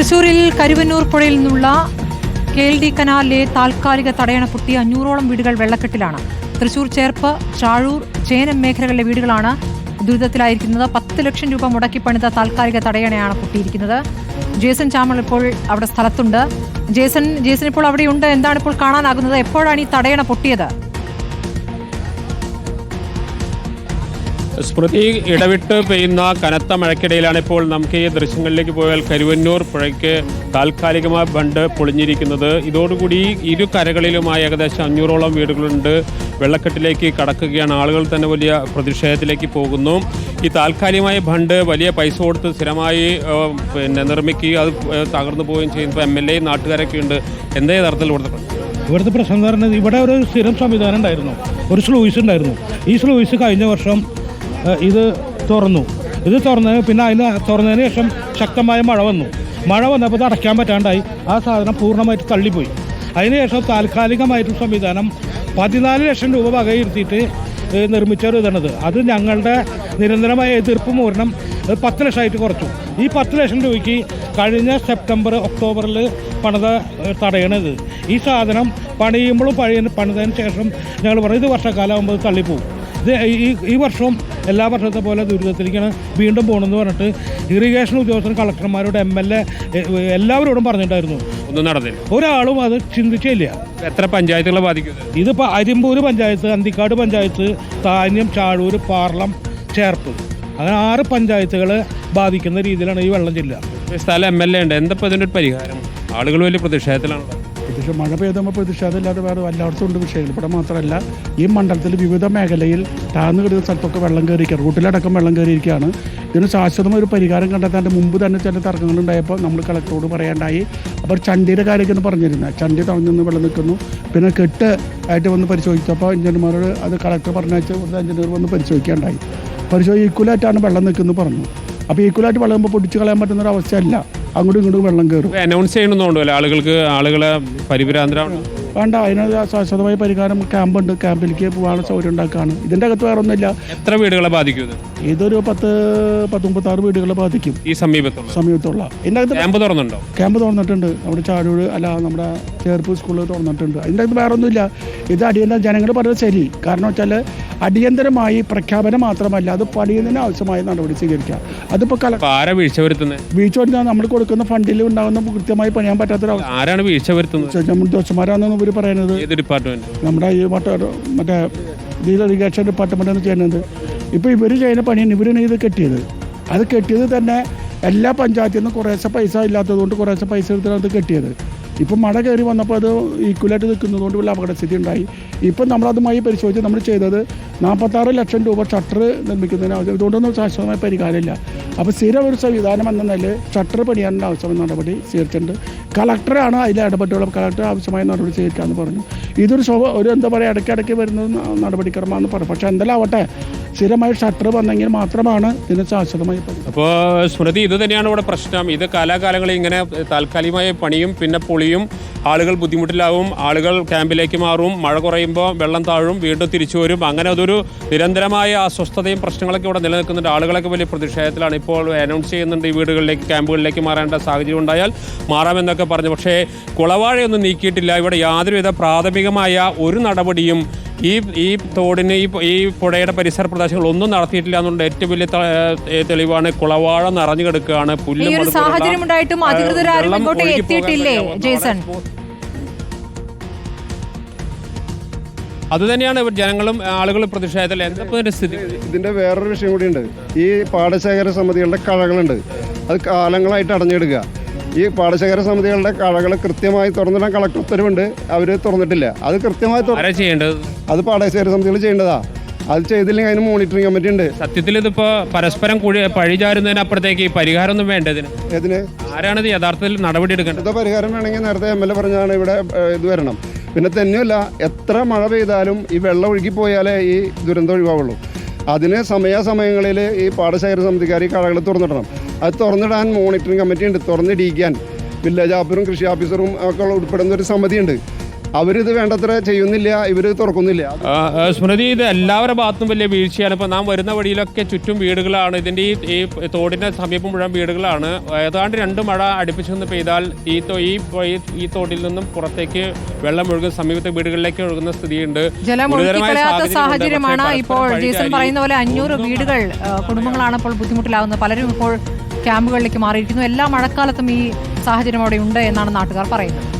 തൃശൂരിൽ കരുവന്നൂർ പുഴയിൽ നിന്നുള്ള കെ എൽ ഡി കനാലിലെ താൽക്കാലിക തടയണ പൊട്ടി അഞ്ഞൂറോളം വീടുകൾ വെള്ളക്കെട്ടിലാണ്. തൃശൂർ ചേർപ്പ് ചാഴൂർ ചേനം മേഖലകളിലെ വീടുകളാണ് ദുരിതത്തിലായിരിക്കുന്നത്. പത്ത് ലക്ഷം രൂപ മുടക്കി പണിത താൽക്കാലിക തടയണയാണ് പൊട്ടിയിരിക്കുന്നത്. ജേസൺ ചാമൾ ഇപ്പോൾ അവിടെ സ്ഥലത്തുണ്ട്. ജേസൺ ജേസൺ ഇപ്പോൾ അവിടെയുണ്ട്. എന്താണ് ഇപ്പോൾ കാണാനാകുന്നത്? എപ്പോഴാണ് ഈ തടയണ പൊട്ടിയത്? സ്മൃതി ഇടവിട്ട് പെയ്യുന്ന കനത്ത മഴക്കിടയിലാണ് ഇപ്പോൾ നമുക്ക് ഈ ദൃശ്യങ്ങളിലേക്ക് പോയാൽ കരുവന്നൂർ പുഴയ്ക്ക് താൽക്കാലികമായ ബണ്ട് പൊളിഞ്ഞിരിക്കുന്നത്. ഇതോടുകൂടി ഇരു കരകളിലുമായി ഏകദേശം അഞ്ഞൂറോളം വീടുകളുണ്ട്. വെള്ളക്കെട്ടിലേക്ക് കടക്കുകയാണ്. ആളുകൾ തന്നെ വലിയ പ്രതിഷേധത്തിലേക്ക് പോകുന്നു. ഈ താൽക്കാലികമായ ബണ്ട് വലിയ പൈസ കൊടുത്ത് സ്ഥിരമായി പിന്നെ നിർമ്മിക്കുകയും അത് തകർന്നു പോവുകയും ചെയ്യുമ്പോൾ എം എൽ എ നാട്ടുകാരൊക്കെ ഉണ്ട്. എന്തേ യഥാർത്ഥത്തിൽ ഇവിടുത്തെ? ഇവിടുത്തെ പ്രശ്നം എന്ന് പറഞ്ഞാൽ ഇവിടെ ഒരു സ്ഥിരം സംവിധാനം ഉണ്ടായിരുന്നു. ഒരു സ്ലൂയിസ് ഉണ്ടായിരുന്നു. ഈ സ്ലൂയിസ് കഴിഞ്ഞ വർഷം ഇത് തുറന്നു. ഇത് തുറന്നതിന് പിന്നെ അതിന് തുറന്നതിന് ശേഷം ശക്തമായ മഴ വന്നു. മഴ വന്നപ്പോൾ ഇത് അടയ്ക്കാൻ പറ്റാണ്ടായി. ആ സാധനം പൂർണമായിട്ട് തള്ളിപ്പോയി. അതിനുശേഷം താൽക്കാലികമായിട്ട് സംവിധാനം പതിനാല് ലക്ഷം രൂപ വകയിരുത്തിയിട്ട് ഏഹ്, നിർമ്മിച്ച ഒരു ഇതാണത്. അത് ഞങ്ങളുടെ നിരന്തരമായ എതിർപ്പ് മൂലം പത്ത് ലക്ഷമായിട്ട് കുറച്ചു. ഈ പത്ത് ലക്ഷം രൂപയ്ക്ക് കഴിഞ്ഞ സെപ്റ്റംബർ ഒക്ടോബറിൽ പണിത തടയണത്. ഈ സാധനം പണിയുമ്പോഴും പഴയ പണിതതിന് ശേഷം ഞങ്ങൾ പറയും ഇത് വർഷക്കാലം ആകുമ്പോൾ ഇത് തള്ളിപ്പോവും. ഇത് ഈ ഈ വർഷവും എല്ലാ വർഷത്തെ പോലെ ദുരിതത്തിലേക്കാണ് വീണ്ടും പോകണമെന്ന് പറഞ്ഞിട്ട് ഇറിഗേഷൻ ഉദ്യോഗസ്ഥർ കളക്ടർമാരോട് എം എൽ എ എല്ലാവരോടും പറഞ്ഞിട്ടുണ്ടായിരുന്നു. ഒന്നും നടന്നില്ല. ഒരാളും അത് ചിന്തിച്ചില്ല. എത്ര പഞ്ചായത്തുകളെ ബാധിക്കുന്നത് ഇതിപ്പോൾ അരിമ്പൂര് പഞ്ചായത്ത് അന്തിക്കാട് പഞ്ചായത്ത് താന്യം ചാഴൂർ പാർലം ചേർപ്പ്. അങ്ങനെ ആറ് പഞ്ചായത്തുകളെ ബാധിക്കുന്ന രീതിയിലാണ് ഈ വെള്ളം ജില്ല സ്ഥലം എം എൽ എ ഉണ്ട്. എന്താ ഇതിന്റെ ഒരു പരിഹാരം? ആളുകൾ വലിയ പ്രതിഷേധത്തിലാണല്ലോ പ്രതിഷേധം മഴ പെയ്തപ്പോൾ പ്രതിഷേധമില്ലാതെ വേറെ എല്ലായിടത്തും ഉണ്ട് വിഷയങ്ങൾ ഇവിടെ മാത്രമല്ല ഈ മണ്ഡലത്തിൽ വിവിധ മേഖലയിൽ താഴ്ന്നു കിടക്കുന്ന സ്ഥലത്തൊക്കെ വെള്ളം കയറിയിരിക്കുക റൂട്ടിലടക്കം വെള്ളം കയറിയിരിക്കുകയാണ് ഇതിന് ശാശ്വതമായ ഒരു പരിഹാരം കണ്ടെത്താന്റെ മുമ്പ് തന്നെ ചില തർക്കങ്ങളുണ്ടായപ്പോൾ നമ്മൾ കളക്ടറോട് പറയാണ്ടായി. അപ്പോൾ ചണ്ടിയുടെ കാര്യമൊക്കെയാണ് പറഞ്ഞിരുന്നത് ചണ്ടി തുടങ്ങി നിന്ന് വെള്ളം നിൽക്കുന്നു പിന്നെ കെട്ട് ആയിട്ട് വന്ന് പരിശോധിച്ചപ്പോൾ എഞ്ചിനീയർമാരോട് അത് കളക്ടർ പറഞ്ഞാൽ ഇവിടുത്തെ എഞ്ചിനീയർ വന്ന് പരിശോധിക്കാണ്ടായി. പരിശോധന ഈക്വലായിട്ടാണ് വെള്ളം നിൽക്കുന്നത് പറഞ്ഞു. അപ്പോൾ ഈക്വലായിട്ട് വെള്ളം പൊടിച്ച് കളയാൻ പറ്റുന്ന ഒരു അവസ്ഥയല്ല. അങ്ങോട്ടും ഇങ്ങോട്ടും വെള്ളം കയറും. അനൗൺസ് ചെയ്യണമെന്നുണ്ടല്ലോ ആളുകൾക്ക് ആളുകളെ പരിഭ്രാന്തരാണ് വേണ്ട അതിന് ശാശ്വതമായ പരിഹാരം ക്യാമ്പുണ്ട്. ക്യാമ്പിലേക്ക് പോകാനുള്ള സൗകര്യം ഉണ്ടാക്കുകയാണ് ഇതിന്റെ അകത്ത് വേറെ ഒന്നുമില്ല. എത്ര വീടുകളെ ബാധിക്കും ഇത്? ഇതൊരു പത്ത് പത്ത് മുപ്പത്താറ് വീടുകളെ ബാധിക്കും. ഈ സമീപത്തുള്ള? സമീപത്തുള്ള. ഇതിന്റെ അകത്ത് ക്യാമ്പ് തുറന്നുണ്ടോ ക്യാമ്പ് തുറന്നിട്ടുണ്ട്. നമ്മുടെ ചാടൂട് അല്ല നമ്മുടെ ചേർപ്പ് സ്കൂളിൽ തുറന്നിട്ടുണ്ട്. അതിന്റെ അകത്ത് വേറെ ഒന്നുമില്ല. ഇത് അടിയന്തര ജനങ്ങൾ പറഞ്ഞത് ശരി. കാരണം വെച്ചാൽ അടിയന്തരമായി പ്രഖ്യാപനം മാത്രമല്ല അത് പണിയുന്നതിന് ആവശ്യമായ നടപടി സ്വീകരിക്കുക. അതിപ്പോൾ കല വീഴ്ച വരുത്തുന്നത് വീഴ്ച വരുന്ന നമ്മൾ കൊടുക്കുന്ന ഫണ്ടിൽ ഉണ്ടാകുന്ന കൃത്യമായി പണിയാൻ പറ്റാത്തൊരു ആരാണ് വീഴ്ച വരുത്തുന്നത്? നമ്മൾ ഉദ്യോഗസ്ഥന്മാരാണെന്ന് ഇവർ പറയുന്നത് ഏത് ഡിപ്പാർട്ട്മെന്റ് നമ്മുടെ ഈ മറ്റേ മറ്റേ ഡീൽ ഇറിഗേഷൻ ഡിപ്പാർട്ട്മെന്റാണ് ചെയ്യുന്നത്. ഇപ്പോൾ ഇവർ ചെയ്യുന്ന പണിയാണ് ഇവരാണ് ഇത് കെട്ടിയത്. അത് കെട്ടിയത് തന്നെ എല്ലാ പഞ്ചായത്തിൽ നിന്നും കുറേശ്ശെ പൈസ ഇല്ലാത്തതുകൊണ്ട് കുറേശ്ശെ പൈസ എടുത്തിട്ടാണ് അത് കെട്ടിയത്. ഇപ്പം മഴ കയറി വന്നപ്പോൾ അത് ഈക്വലായിട്ട് നിൽക്കുന്നതുകൊണ്ട് വലിയ അപകടസ്ഥിതി ഉണ്ടായി. ഇപ്പം നമ്മളതുമായി പരിശോധിച്ച് നമ്മൾ ചെയ്തത് നാൽപ്പത്താറ് ലക്ഷം രൂപ ഷട്ടർ നിർമ്മിക്കുന്നതിന് ആവശ്യം. ഇതുകൊണ്ടൊന്നും ശാശ്വതമായ പരിഹാരമില്ല. അപ്പോൾ സ്ഥിരം ഒരു സംവിധാനം എന്ന നിലയിൽ ഷട്ടർ പണിയാനുള്ള ആവശ്യമായ നടപടി സ്വീകരിച്ചിട്ടുണ്ട്. കളക്ടറാണ് അതിൽ ഇടപെട്ടുള്ള കളക്ടർ ആവശ്യമായ നടപടി സ്വീകരിക്കാമെന്ന് പറഞ്ഞു. ഇതൊരു ശോഭ ഒരു എന്താ പറയുക ഇടയ്ക്കിടയ്ക്ക് വരുന്ന നടപടിക്രമമാണെന്ന് പറഞ്ഞു പക്ഷേ ആവട്ടെ സ്ഥിരമായി ഷട്ടർ വന്നെങ്കിൽ മാത്രമാണ് ഇതിന് ശാശ്വതമായി അപ്പോൾ സ്മൃതി ഇത് തന്നെയാണ് ഇവിടെ പ്രശ്നം. ഇത് കാലാകാലങ്ങളിൽ ഇങ്ങനെ താൽക്കാലികമായ പണിയും പിന്നെ പൊളിയും ആളുകൾ ബുദ്ധിമുട്ടിലാവും ആളുകൾ ക്യാമ്പിലേക്ക് മാറും മഴ കുറയുമ്പോൾ വെള്ളം താഴും വീണ്ടും തിരിച്ചു വരും. അങ്ങനെ അതൊരു നിരന്തരമായ അസ്വസ്ഥതയും പ്രശ്നങ്ങളൊക്കെ ഇവിടെ നിലനിൽക്കുന്നുണ്ട്. ആളുകളൊക്കെ വലിയ പ്രതിഷേധത്തിലാണ് ഇപ്പോൾ അനൗൺസ് ചെയ്യുന്നുണ്ട് ഈ വീടുകളിലേക്ക് ക്യാമ്പുകളിലേക്ക് മാറേണ്ട സാഹചര്യം ഉണ്ടായാൽ മാറാമെന്നൊക്കെ പറഞ്ഞു. പക്ഷേ കുളവാഴയൊന്നും നീക്കിയിട്ടില്ല. ഇവിടെ യാതൊരുവിധ പ്രാഥമികമായ ഒരു നടപടിയും ഈ ഈ തോടിന് ഈ ഈ പുഴയുടെ പരിസര പ്രദേശങ്ങൾ ഒന്നും നടത്തിയിട്ടില്ല എന്നുള്ള ഏറ്റവും വലിയ തെളിവാണ് കുളവാഴ നിറഞ്ഞു കിടക്കുകയാണ്. പുല്ലും സാഹചര്യം ഉണ്ടായിട്ടും അധികൃതരാരും ഇങ്ങോട്ട് എത്തിയിട്ടില്ലേ ജേസൺ? തന്നെയാണ് ജനങ്ങളും ആളുകളും പ്രതിഷേധത്തിൽ എന്താ സ്ഥിതി? ഇതിന്റെ വേറൊരു വിഷയം കൂടിയുണ്ട്. ഈ പാടശേഖര സമിതികളുടെ കഴകളുണ്ട്. അത് കാലങ്ങളായിട്ട് അടഞ്ഞെടുക്കുക ഈ പാടശേഖര സമിതികളുടെ കടകൾ കൃത്യമായി തുറന്നിടാൻ കളക്ടർ ഉത്തരവുണ്ട്. അവർ തുറന്നിട്ടില്ല. അത് കൃത്യമായി തുറ- ചെയ്യേണ്ടത്? അത് പാടശേഖര സമിതികൾ ചെയ്യേണ്ടതാ. അത് ചെയ്തില്ലെങ്കിൽ അതിന് മോണിറ്ററിംഗ് കമ്മിറ്റി ഉണ്ട്. സത്യത്തിൽ ഇതിപ്പോ പരസ്പരം കുഴി പഴിചാരുന്നതിനപ്പുറത്തേക്ക് ഈ പരിഹാരമൊന്നും വേണ്ടതിന് ഇതിന്. ആരാണിത് യഥാർത്ഥത്തിൽ നടപടി എടുക്കേണ്ടത്? അടുത്ത പരിഹാരം വേണമെങ്കിൽ നേരത്തെ എം എൽ എ പറഞ്ഞാണ് ഇവിടെ ഏഹ്, ഇത് വരണം. പിന്നെ തന്നെയല്ല എത്ര മഴ പെയ്താലും ഈ വെള്ളം ഒഴുകി പോയാലേ ഈ ദുരന്തം ഒഴിവാവുള്ളൂ. അതിന് സമയാസമയങ്ങളിൽ ഈ പാടശേഖര സമിതിക്കാർ ഈ കടകൾ തുറന്നിടണം. അത് തുറന്നിടാൻ മോണിറ്ററിംഗ് കമ്മിറ്റി ഉണ്ട്. തുറന്നിടിക്കാൻ വില്ലേജ് ഓഫീസറും കൃഷി ഓഫീസറും ഒക്കെ ഉൾപ്പെടുന്ന ഒരു സമിതിയുണ്ട്. അവരിത് വേണ്ടത്ര ചെയ്യുന്നില്ല ഇവർ തുറക്കുന്നില്ല. സ്മൃതി ഇത് എല്ലാവരുടെ ഭാഗത്തും വലിയ വീഴ്ചയാണ്. ഇപ്പോൾ നാം വരുന്ന വഴിയിലൊക്കെ ചുറ്റും വീടുകളാണ്. ഇതിന്റെ ഈ ഈ തോടിന്റെ സമീപം മുഴുവൻ വീടുകളാണ്. ഏതാണ്ട് രണ്ട് മഴ അടുപ്പിച്ചു നിന്ന് പെയ്താൽ ഈ തോ- ഈ ഈ- തോട്ടിൽ നിന്നും പുറത്തേക്ക് വെള്ളം ഒഴുകുന്ന സമീപത്തെ വീടുകളിലേക്ക് ഒഴുകുന്ന സ്ഥിതിയുണ്ട്. സാഹചര്യമാണ് ഇപ്പോൾ ജേസൺ പറയുന്ന പോലെ അഞ്ഞൂറ് വീടുകൾ കുടുംബങ്ങളാണ് ഇപ്പോൾ ബുദ്ധിമുട്ടിലാവുന്നത്. പലരും ഇപ്പോൾ ക്യാമ്പുകളിലേക്ക് മാറിയിരിക്കുന്നു. എല്ലാ മഴക്കാലത്തും ഈ സാഹചര്യം അവിടെ ഉണ്ട് എന്നാണ് നാട്ടുകാർ പറയുന്നത്.